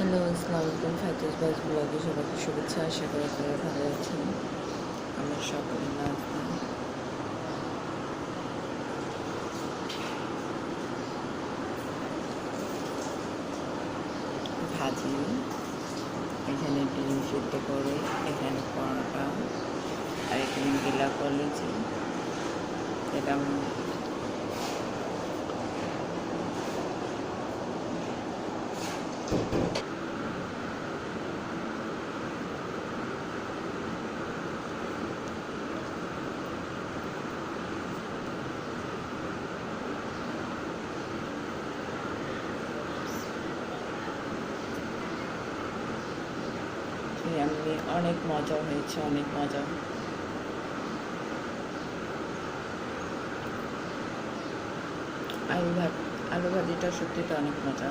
Hello আসসালামু আলাইকুম ফাইতুস বাস ব্লগে সবাইকে শুভেচ্ছা, আশা করি আপনারা ভালো আছেন। আমরা সকলে নাচতাম ভাজি, এখানে ডিম সিদ্ধ করে, এখানে পরোটা আর এখানে গিলা কলেছি এটা আমি অনেক মজা হয়েছে, অনেক মজা। আলু ভাত, আলু ভাজিটা সত্যিটা অনেক মজা।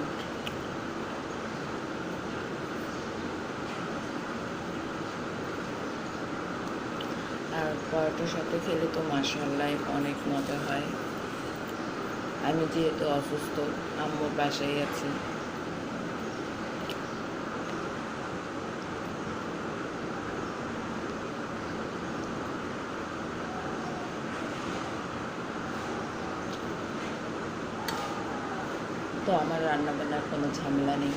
আর পরোটার সাথে খেলে তো মাসাল্লাহ অনেক মজা হয়। আমি যেহেতু অসুস্থ, আম্মুর বাসায় আছি। তো আমার রান্না বান্নার কোনো ঝামেলা নেই।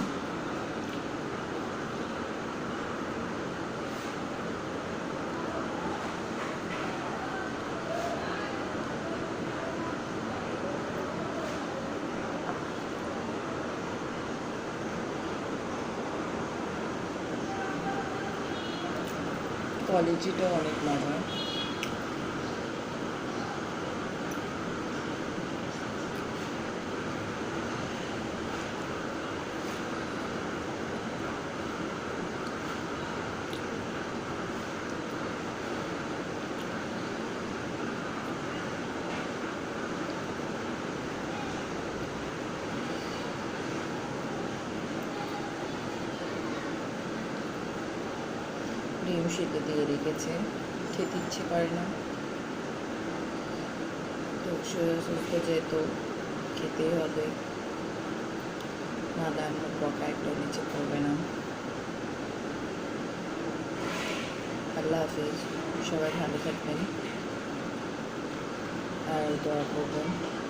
কোয়ালিটিটাও অনেক মজা ডিম সিদ্ধ দিয়ে রেখেছে। খেতে ইচ্ছে করে না। তো শরীর অসুস্থ যেহেতু, খেতেই হবে। না দাঁড়ানো বকা একটা নিচে করবে না। আল্লাহ হাফিজ। সবাই ভালো থাকবেন। আর দোয়া করবেন।